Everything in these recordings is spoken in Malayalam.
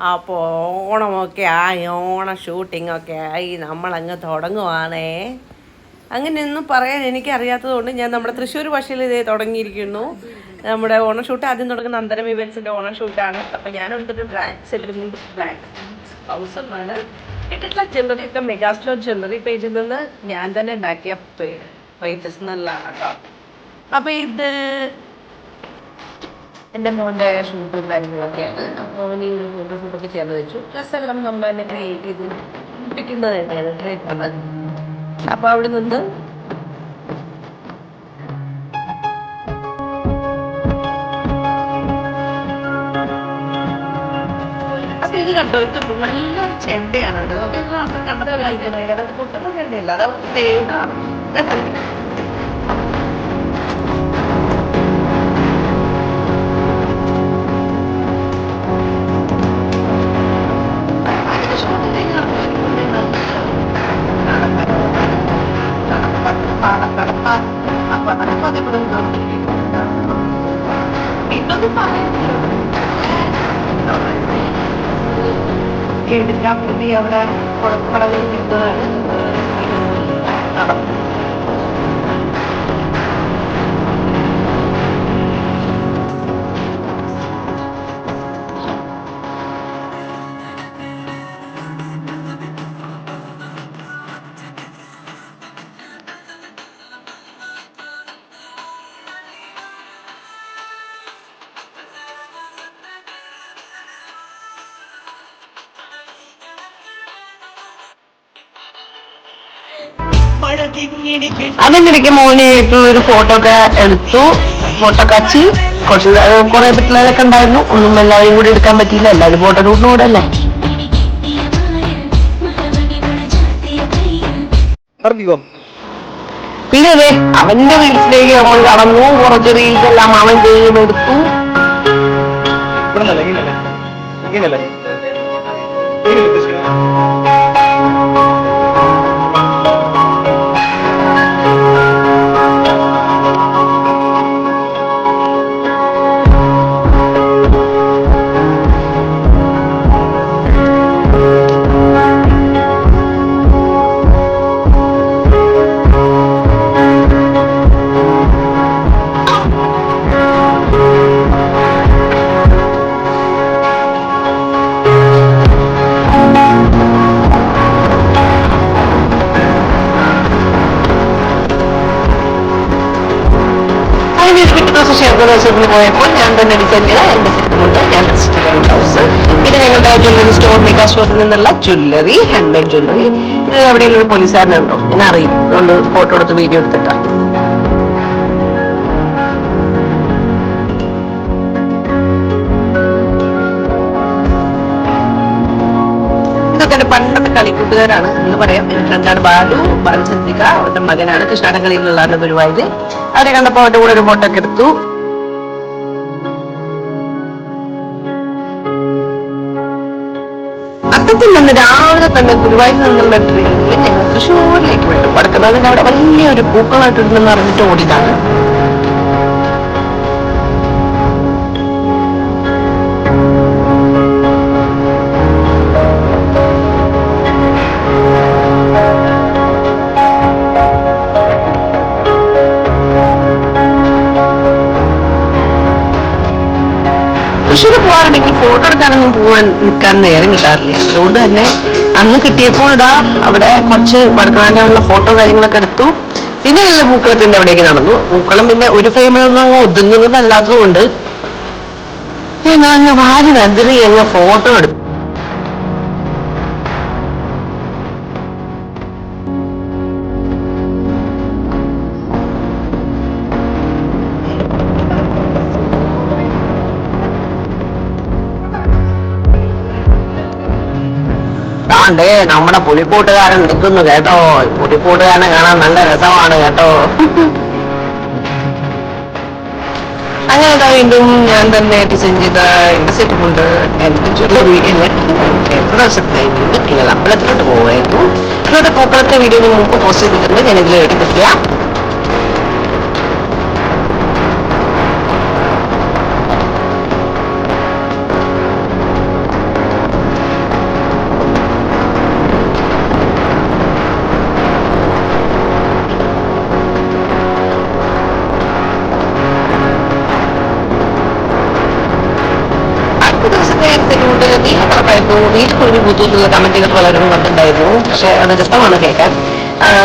അപ്പോൾ ഓണമൊക്കെ ആയി ഓണ ഷൂട്ടിങ്ങൊക്കെ ആയി നമ്മളങ്ങ് തുടങ്ങുവാണേ. അങ്ങനെയൊന്നും പറയാൻ എനിക്കറിയാത്തത് കൊണ്ട് ഞാൻ നമ്മുടെ തൃശ്ശൂർ ഭാഷയിൽ ഇതേ തുടങ്ങിയിരിക്കുന്നു. നമ്മുടെ ഓണ ഷൂട്ട് ആദ്യം തുടങ്ങുന്ന അന്തരം ഇവൻസിന്റെ ഓണ ഷൂട്ടാണ്. അപ്പം ഞാൻ എടുത്തിട്ട് ബ്ലാക്ക് നിന്ന് ബ്ലാക്ക് ഹൗസറാണ് ഇട്ടിട്ടുള്ള ജ്വല്ലറി ഒക്കെ മെഗാസ്റ്റോർ ജ്വല്ലറി പേജിൽ നിന്ന് ഞാൻ തന്നെ ഉണ്ടാക്കിയ പേജസ് എന്നുള്ളതാണ് കേട്ടോ അപ്പം ഇത് എന്റെ മോന്റെ ഷൂട്ടും കാര്യങ്ങളൊക്കെയാണ്. അപ്പോൾ അവന് ഈ ഫോട്ടോ ഷൂട്ടൊക്കെ ചേർന്ന് വെച്ചു. ഡ്രസ്സെല്ലാം നമ്മൾ തന്നെ ക്രിയേറ്റ് ചെയ്ത് പിടിക്കുന്നത് തന്നെയാണ് അപ്പോൾ അവിടെ നിന്ന് ഇത് കണ്ടോ? ഇത് നല്ല ചെണ്ടയാണ് കണ്ടത് കണ്ടത് കണ്ടത് കളിക്കുന്നത് അത് പൊട്ടുന്ന ചെണ്ടയല്ല അത് തേങ്ങാണ് ഇതൊന്നും പറയുന്നില്ല എടുക്കാൻ വേണ്ടി അവിടെ കുഴപ്പങ്ങളെ അതിനിടയ്ക്ക് മോനായിട്ടുള്ള ഒരു ഫോട്ടോ ഒക്കെ എടുത്തു? ഫോട്ടോ കാച്ചി കുറച്ച് കുറെ പിള്ളേരൊക്കെ ഉണ്ടായിരുന്നു. ഒന്നും എല്ലാവരും കൂടി എടുക്കാൻ പറ്റിയില്ല. എല്ലാവരും ഫോട്ടോ ഷൂട്ടിന് കൂടെ അല്ലേ? പിന്നെ അതെ അവന്റെ വീട്ടിലേക്ക് നമ്മൾ കടന്നു. കുറച്ച് റീൽസ് എല്ലാം അവൻ ചെയ്തെടുത്തു ഇവിടെ നിന്നല്ല ഇങ്ങനല്ലേ? ഇങ്ങനല്ലേ? ജ്വല്ലറി സ്റ്റോർ മെഗാ സ്റ്റോറിൽ നിന്നുള്ള ജ്വല്ലറി ഹാൻഡ്മേഡ് ജ്വല്ലറി ഇത് എവിടെയെങ്കിലും ഒരു പോലീസുകാരനുണ്ടോ. ഞാൻ അറിയും. അതുകൊണ്ട് ഫോട്ടോ എടുത്ത് വീഡിയോ എടുത്തിട്ടാ. ഇതൊക്കെ പണ്ടത്തെ കളിക്കൂട്ടുകാരാണ് എന്ന് പറയാം. എന്റെ ഫ്രണ്ടാണ് ബാലു ബാലചന്ദ്രിക അവരുടെ മകനാണ്. കൃഷ്ണാടകളിയിലുള്ളതാണ് ഗുരുവായൂര് അവരെ കണ്ടപ്പോ അവരുടെ കൂടെ ഒരു ഫോട്ടോ ഒക്കെ എടുത്തു. അത്തത്തിൽ നിന്ന് രാവിലെ തന്നെ ഗുരുവായൂരിൽ നിന്നുള്ള ട്രെയിനിൽ ഞങ്ങൾ തൃശ്ശൂരിലേക്ക് വിട്ടു പടക്കുന്നതിന് അവിടെ വലിയൊരു പൂക്കളായിട്ടുണ്ടെന്ന് അറിഞ്ഞിട്ട് ഓടിയതാണ്. തൃശ്ശൂർ ഫോട്ടോ എടുക്കാനൊന്നും പോകാൻ നിൽക്കാൻ നേരം കിട്ടാറില്ല. അതുകൊണ്ട് തന്നെ അന്ന് കിട്ടിയപ്പോൾ ഇതാ അവിടെ കുറച്ച് പടക്കാനുള്ള ഫോട്ടോ കാര്യങ്ങളൊക്കെ എടുത്തു. പിന്നെ നല്ല പൂക്കളത്തിന്റെ അവിടേക്ക് നടന്നു. പൂക്കളം പിന്നെ ഒരു ഫ്രെയിമിലൊന്നും അങ്ങ് ഒതുങ്ങുന്നതല്ലാത്തതുകൊണ്ട് ഞാൻ അങ്ങ് വാരി നന്ദി അങ്ങ് ഫോട്ടോ എടുത്തു. ആണ്ടേ നമ്മുടെ പുലിക്കൂട്ടുകാരൻ നിൽക്കുന്നു കേട്ടോ. പുലിക്കൂട്ടുകാരനെ കാണാൻ നല്ല രസമാണ് കേട്ടോ. അങ്ങനെ വീണ്ടും ഞാൻ തന്നെ ഡിസൈൻ ചെയ്ത എന്റെ സെറ്റുമുണ്ട് എന്റെ ജ്വല്ലറി എത്ര ദിവസത്തെ നിങ്ങൾ അമ്പലത്തിലോട്ട് പോകുമായിരുന്നു ഇന്നത്തെ പൂക്കളത്തെ വീഡിയോ മുമ്പ് പോസ്റ്റ് ചെയ്തിട്ടുണ്ട് ഞാൻ ഇതിൽ എടുത്തിട്ടില്ല. നീല വീട്ടിൽ എന്നുള്ള കമന്റുകൾ പലരും വന്നിട്ടുണ്ടായിരുന്നു പക്ഷെ അത് രസമാണ് കേൾക്കാൻ.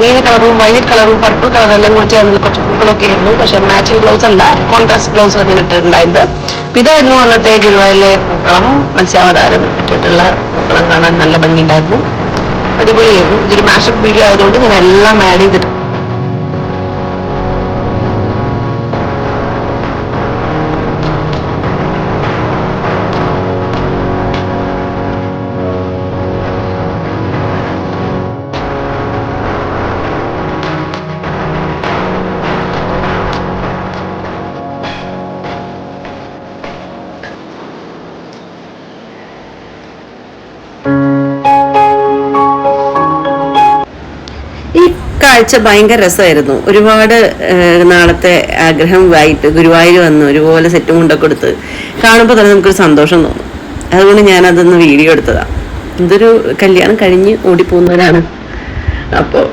നീല കളറും വൈലറ്റ് കളറും പർപ്പിൾ കളറെല്ലാം കൂടി ചേർന്ന് കുറച്ച് പൂക്കളൊക്കെ ആയിരുന്നു. പക്ഷെ മാച്ചിങ് ബ്ലൗസ് അല്ല കോൺട്രാസ്റ്റ് ബ്ലൗസ് തന്നെ ഇട്ടിട്ടുണ്ടായത്. ഇതായിരുന്നു അന്നത്തെ ഗുരുവായൂരിലെ പൂക്കളം. മത്സ്യാവതാരം ഇട്ടിട്ടുള്ള പൂക്കളം കാണാൻ നല്ല ഭംഗിയുണ്ടായിരുന്നു. അടിപൊളിയായിരുന്നു. ഇതൊരു മാഷപ്പ് വീഡിയോ ആയതുകൊണ്ട് ഞാൻ എല്ലാം ആഡ് ചെയ്തിട്ട് കാഴ്ച ഭയങ്കര രസമായിരുന്നു. ഒരുപാട് നാളത്തെ നാളത്തെ ആഗ്രഹമായിട്ട് ഗുരുവായൂർ വന്ന് ഒരുപോലെ സെറ്റും കൊണ്ടൊക്കെ കൊടുത്ത് കാണുമ്പോൾ തന്നെ നമുക്കൊരു സന്തോഷം തോന്നും. അതുകൊണ്ട് ഞാൻ അതൊന്ന് വീഡിയോ എടുത്തതാണ് ഇതൊരു കല്യാണം കഴിഞ്ഞ് ഓടിപ്പോകുന്നവരാണ്. അപ്പോൾ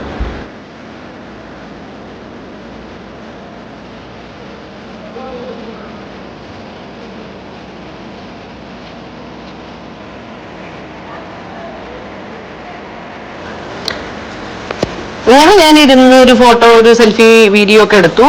അങ്ങനെ ഞാൻ ഇരുന്ന് ഒരു ഫോട്ടോ ഒരു സെൽഫി വീഡിയോ ഒക്കെ എടുത്തു.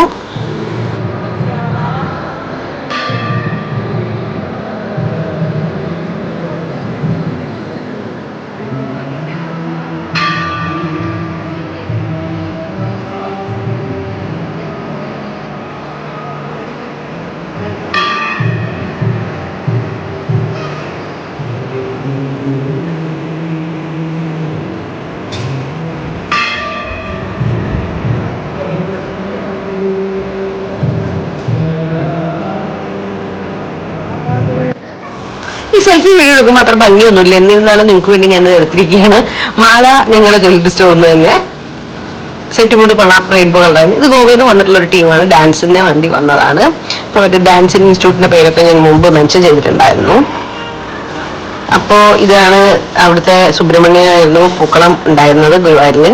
സെൽഫി വീഡിയോ എടുക്കുമ്പോൾ അത്ര ഭംഗിയൊന്നുമില്ല. എന്നിരുന്നാലും നിങ്ങൾക്ക് വേണ്ടി ഞാൻ എടുത്തിരിക്കുകയാണ്. മാല ഞങ്ങളുടെ ജ്വല്ലറി സ്റ്റോറിൽ തന്നെ. സെറ്റ് കൂടി കൊള്ളാം. റെയിൻബോ കളറാണ് ഇത് ഗോവയിൽ നിന്ന് വന്നിട്ടുള്ള ഒരു ടീമാണ് ഡാൻസിന്റെ വണ്ടി വന്നതാണ്. അപ്പൊ മറ്റേ ഡാൻസിങ് ഇൻസ്റ്റിറ്റ്യൂട്ടിന്റെ പേരൊക്കെ ഞാൻ മുമ്പ് മെൻഷൻ ചെയ്തിട്ടുണ്ടായിരുന്നു. അപ്പോ ഇതാണ് അവിടുത്തെ സുബ്രഹ്മണ്യനായിരുന്നു പൂക്കളം ഉണ്ടായിരുന്നത് ഗുരുവായൂരിൽ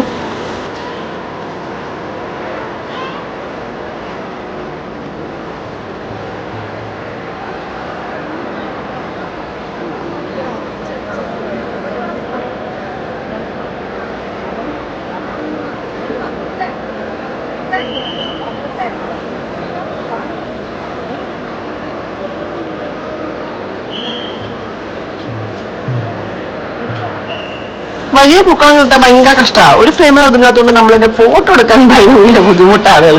വലിയ പൂക്കളം കിട്ടാൻ ഭയങ്കര കഷ്ടമാണ് ഒരു ഫ്രെയിമിൽ ഒതുങ്ങാത്തതുകൊണ്ട് നമ്മളിന്റെ ഫോട്ടോ എടുക്കാൻ ഭയങ്കര ബുദ്ധിമുട്ടാണ്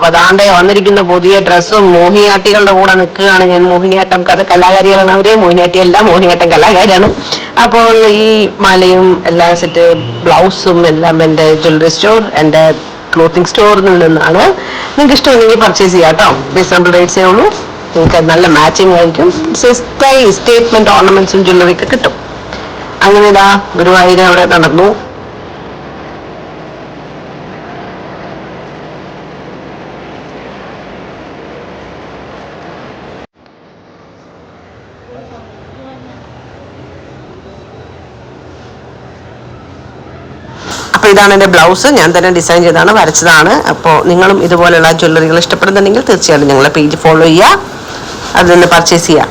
അപ്പൊ ദാണ്ടെ വന്നിരിക്കുന്ന പുതിയ ഡ്രസ്സും മോഹിനിയാട്ടികളുടെ കൂടെ നിൽക്കുകയാണ് ഞാൻ. മോഹിനിയാട്ടം കഥ കലാകാരികളാണ് അവർ. മോഹിനിയാട്ടി എല്ലാം മോഹിനിയാട്ടം കലാകാരിയാണ്. അപ്പോൾ ഈ മാലയും എല്ലാ സെറ്റ് ബ്ലൗസും എല്ലാം എന്റെ ജ്വല്ലറി സ്റ്റോർ എന്റെ ക്ലോത്തിങ് സ്റ്റോറിൽ നിന്നാണ്. നിങ്ങൾക്ക് ഇഷ്ടമുണ്ടെങ്കിൽ പർച്ചേസ് ചെയ്യാം കേട്ടോ. റീസണബിൾ റേറ്റ്സേ ഉള്ളൂ. നിങ്ങൾക്ക് നല്ല മാച്ചിങ് ആയിരിക്കും. സ്റ്റേറ്റ്മെന്റ് ഓർണമെന്റ്സും ജ്വല്ലറി ഒക്കെ കിട്ടും. അങ്ങനെ ഇതാ ഗുരുവായൂർ അവിടെ നടന്നു. ഇതാണ് എന്റെ ബ്ലൗസ് ഞാൻ തന്നെ ഡിസൈൻ ചെയ്താണ് വരച്ചതാണ്. അപ്പോൾ നിങ്ങളും ഇതുപോലെയുള്ള ജ്വല്ലറികൾ ഇഷ്ടപ്പെടുന്നുണ്ടെങ്കിൽ തീർച്ചയായിട്ടും ഞങ്ങളെ പേജ് ഫോളോ ചെയ്യുക. അതിൽ നിന്ന് പർച്ചേസ് ചെയ്യുക.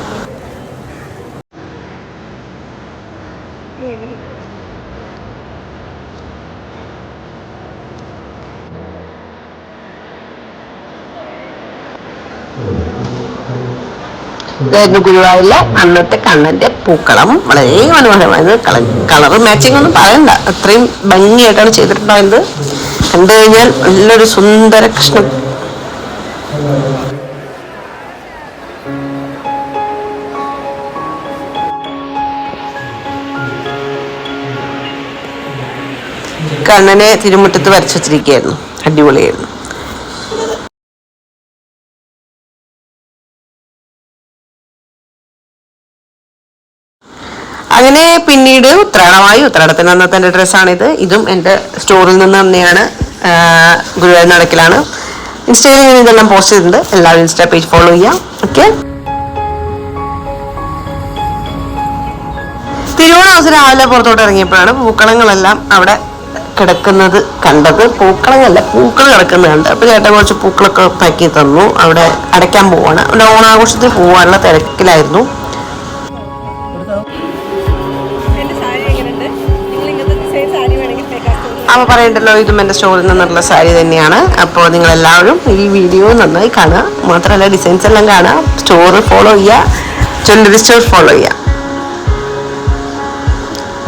ഇതായിരുന്നു ഗുരുവായൂരിലെ അന്നത്തെ കണ്ണന്റെ പൂക്കളം. വളരെ മനോഹരമായത്. കളർ മാച്ചിങ് ഒന്നും പറയണ്ട. അത്രയും ഭംഗിയായിട്ടാണ് ചെയ്തിട്ടുണ്ടായത്. കണ്ടു കഴിഞ്ഞാൽ നല്ലൊരു സുന്ദര കൃഷ്ണൻ. കണ്ണനെ തിരുമുറ്റത്ത് വരച്ചു വച്ചിരിക്കുകയായിരുന്നു. അടിപൊളിയായിരുന്നു. പിന്നീട് ഉത്രാടമായി ഉത്രാടത്തിന് അന്നത്തെ എന്റെ ഡ്രസ്സാണിത്. ഇതും എന്റെ സ്റ്റോറിൽ നിന്ന് തന്നെയാണ് ഗുരുവായൂർ നടക്കിലാണ്. ഇൻസ്റ്റയിൽ ഞാൻ ഇതെല്ലാം പോസ്റ്റ് ചെയ്തിട്ടുണ്ട്. എല്ലാവരും ഇൻസ്റ്റാ പേജ് ഫോളോ ചെയ്യാം. ഓക്കെ തിരുവോണ രാവിലെ പുറത്തോട്ട് ഇറങ്ങിയപ്പോഴാണ് പൂക്കളങ്ങളെല്ലാം അവിടെ കിടക്കുന്നത് കണ്ടത്. പൂക്കളങ്ങല്ല പൂക്കൾ കിടക്കുന്നത് കണ്ട്. അപ്പോൾ ചേട്ടൻ കുറച്ച് പൂക്കളൊക്കെ പാക്ക് തന്നു. അവിടെ അടയ്ക്കാൻ പോവാണ്. അവിടെ ഓണാഘോഷത്തിന് പോകാനുള്ള തിരക്കിലായിരുന്നു. മേക്കാസ്റ്റോറിൽ അപ്പൊ പറയണ്ടല്ലോ ഇതും എന്റെ സ്റ്റോറിൽ നിന്നുള്ള സാരി തന്നെയാണ്. അപ്പോൾ നിങ്ങളെല്ലാവരും ഈ വീഡിയോ നന്നായി കാണുക. മാത്രമല്ല ഡിസൈൻസ് എല്ലാം കാണുക. സ്റ്റോർ ഫോളോ ചെയ്യുക. ജ്വല്ലറി സ്റ്റോർ ഫോളോ ചെയ്യുക.